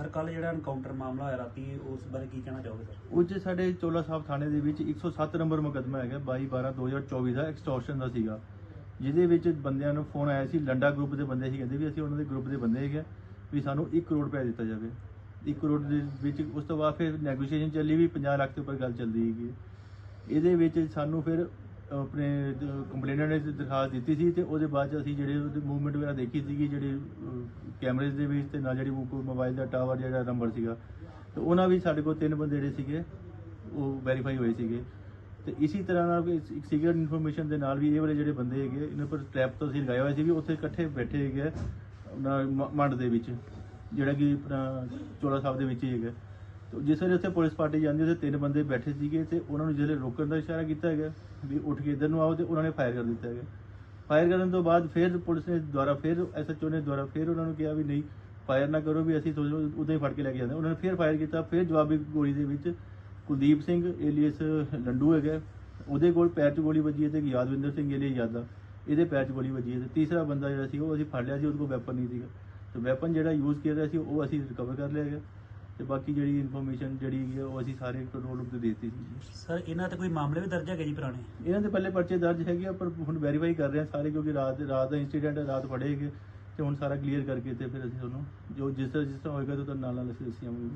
Sir ਕੱਲ ਜਿਹੜਾ encounter ਮਾਮਲਾ ਹੋਇਆ ਰਾਤੀ, ਉਸ ਬਾਰੇ ਕੀ ਕਹਿਣਾ ਚਾਹੋਗੇ ਸਰ? ਉਹ 'ਚ ਸਾਡੇ ਚੋਲਾ ਸਾਹਿਬ ਥਾਣੇ ਦੇ ਵਿੱਚ 107 ਨੰਬਰ ਮੁਕੱਦਮਾ ਹੈਗਾ 22 12 2024 ਦਾ ਐਕਸਟੋਰਸ਼ਨ ਦਾ ਸੀਗਾ। ਜਿਹਦੇ ਵਿੱਚ ਬੰਦਿਆਂ ਨੂੰ ਫੋਨ ਆਇਆ ਸੀ, ਲੰਡਾ ਗਰੁੱਪ ਦੇ ਬੰਦੇ ਸੀ, ਕਹਿੰਦੇ ਵੀ ਅਸੀਂ ਉਹਨਾਂ ਦੇ ਗਰੁੱਪ ਦੇ ਬੰਦੇ ਹੈਗੇ ਵੀ ਸਾਨੂੰ 1 ਕਰੋੜ ਰੁਪਏ ਦਿੱਤਾ ਜਾਵੇ। 1 ਕਰੋੜ ਦੇ ਵਿੱਚ ਉਸ ਤੋਂ ਬਾਅਦ ਫਿਰ ਨੈਗੋਸ਼ੀਏਸ਼ਨ ਚੱਲੀ ਵੀ 50 ਲੱਖ ਦੇ ਉੱਪਰ ਗੱਲ ਚੱਲਦੀ ਹੈਗੀ ਇਹਦੇ ਵਿੱਚ ਸਾਨੂੰ ਫਿਰ ਆਪਣੇ ਕੰਪਲੇਨਰ ਨੇ ਦਰਖਾਸਤ ਦਿੱਤੀ ਸੀ ਤੇ ਉਹਦੇ ਬਾਅਦ 'ਚ ਅਸੀਂ ਜਿਹੜੇ ਉਹਦੀ ਮੂਵਮੈਂਟ ਵਗੈਰਾ ਦੇਖੀ ਸੀਗੀ ਜਿਹੜੇ ਕੈਮਰੇਜ਼ ਦੇ ਵਿੱਚ ਤੇ ਨਾਲ ਜਿਹੜੀ ਮੋਬਾਈਲ ਦਾ ਟਾਵਰ ਜਿਹੜਾ ਨੰਬਰ ਸੀਗਾ ਤੇ ਉਹਨਾਂ ਵੀ ਸਾਡੇ ਕੋਲ ਤਿੰਨ ਬੰਦੇ ਜਿਹੜੇ ਸੀਗੇ ਉਹ ਵੈਰੀਫਾਈ ਹੋਏ ਸੀਗੇ। ਤੇ ਇਸੇ ਤਰ੍ਹਾਂ ਨਾਲ ਵੀ ਇੱਕ ਸੀਕ੍ਰੀਟ ਇਨਫੋਰਮੇਸ਼ਨ ਦੇ ਨਾਲ ਵੀ ਇਹ ਵਾਲੇ ਜਿਹੜੇ ਬੰਦੇ ਹੈਗੇ ਇਹਨਾਂ ਪਰ ਟ੍ਰੈਪ ਤੋਂ ਅਸੀਂ ਲਗਾਇਆ ਹੋਇਆ ਸੀ ਵੀ ਉੱਥੇ ਇਕੱਠੇ ਬੈਠੇ ਹੈਗੇ ਆ, ਉਹਨਾਂ ਮ- ਮੰਡ ਦੇ ਵਿੱਚ ਜਿਹੜਾ ਕਿ ਆਪਣਾ ਚੋਲਾ ਸਾਹਿਬ ਦੇ ਵਿੱਚ ਹੀ ਹੈਗਾ। ਤੇ ਜਿਸ ਵੇਲੇ ਉੱਥੇ ਪੁਲਿਸ ਪਾਰਟੀ ਜਾਂਦੀ ਉੱਥੇ ਤਿੰਨ ਬੰਦੇ ਬੈਠੇ ਸੀਗੇ ਤੇ ਉਹਨਾਂ ਨੂੰ ਜਿਹੜੇ ਰੋਕਣ ਦਾ ਇਸ਼ਾਰਾ ਕੀਤਾ ਗਿਆ ਵੀ ਉੱਠ ਕੇ ਇੱਧਰ ਨੂੰ ਆਓ ਤੇ ਉਹਨਾਂ ਨੇ ਫਾਇਰ ਕਰ ਦਿੱਤਾ ਗਿਆ ਫਾਇਰ ਕਰਨ ਤੋਂ ਬਾਅਦ ਫਿਰ ਪੁਲਿਸ ਨੇ ਦੁਆਰਾ ਫਿਰ ਐਸਐਚਓ ਨੇ ਦੁਆਰਾ ਫਿਰ ਉਹਨਾਂ ਨੂੰ ਕਿਹਾ ਵੀ ਨਹੀਂ, ਫਾਇਰ ਨਾ ਕਰੋ ਵੀ ਅਸੀਂ ਤੁਹਾਨੂੰ ਉਦਾਂ ਹੀ ਫੜ ਕੇ ਲੈ ਕੇ ਜਾਂਦੇ। ਉਹਨਾਂ ਨੇ ਫਿਰ ਫਾਇਰ ਕੀਤਾ, ਫਿਰ ਜਵਾਬੀ ਗੋਲੀ ਦੇ ਵਿੱਚ ਕੁਲਦੀਪ ਸਿੰਘ ਏਲੀਅਸ ਲੰਡੂ ਹੈਗਾ, ਉਹਦੇ ਕੋਲ ਪੈਰ 'ਚ ਗੋਲੀ ਵੱਜੀ ਹੈ ਤੇ ਯਾਦਵਿੰਦਰ ਸਿੰਘ ਏਲੀਅਸ ਯਾਦਾ ਇਹਦੇ ਪੈਰ 'ਚ ਗੋਲੀ ਵੱਜੀ ਹੈ ਤੇ ਤੀਸਰਾ ਬੰਦਾ ਜਿਹੜਾ ਸੀ ਉਹ ਅਸੀਂ ਫੜ ਲਿਆ ਸੀ, ਉਹਦੇ ਕੋਲ ਵੈਪਨ ਨਹੀਂ ਸੀਗਾ। ਤੇ ਵੈਪਨ ਜਿਹੜਾ ਯੂਜ਼ ਕੀਤਾ ਰਿਹਾ ਸੀ, ਉਹ ਅਸੀਂ ਰਿਕਵਰ ਕਰ ਲਿਆ ਗਿਆ ਤੇ ਬਾਕੀ ਜਿਹੜੀ ਇਨਫੋਰਮੇਸ਼ਨ ਜਿਹੜੀ ਹੈਗੀ ਆ ਉਹ ਅਸੀਂ ਸਾਰੇ ਕੰਟਰੋਲ ਰੂਮ ਤੇ ਦੇ ਦਿੱਤੀ ਸੀ ਜੀ। ਸਰ ਇਹਨਾਂ ਤੇ ਕੋਈ ਮਾਮਲੇ ਵੀ ਦਰਜ ਹੈਗੇ ਜੀ ਪੁਰਾਣੇ? ਇਹਨਾਂ ਦੇ ਪਹਿਲੇ ਪਰਚੇ ਦਰਜ ਹੈਗੇ ਆ ਪਰ ਹੁਣ ਵੈਰੀਫਾਈ ਕਰ ਰਹੇ ਆ ਸਾਰੇ ਕਿਉਂਕਿ ਰਾਤ ਰਾਤ ਦਾ ਇਨਸੀਡੈਂਟ ਹੈ ਰਾਤ ਫੜੇ ਹੈਗੇ ਤੇ ਹੁਣ ਸਾਰਾ ਕਲੀਅਰ ਕਰਕੇ ਤੇ ਫਿਰ ਅਸੀਂ ਤੁਹਾਨੂੰ ਜੋ ਜਿਸ ਤਰ੍ਹਾਂ ਜਿਸ ਤਰ੍ਹਾਂ ਹੋਏਗਾ ਤੇ ਤੁਹਾਨੂੰ ਨਾਲ ਨਾਲ ਅਸੀਂ ਦੱਸਿਆਂਗੇ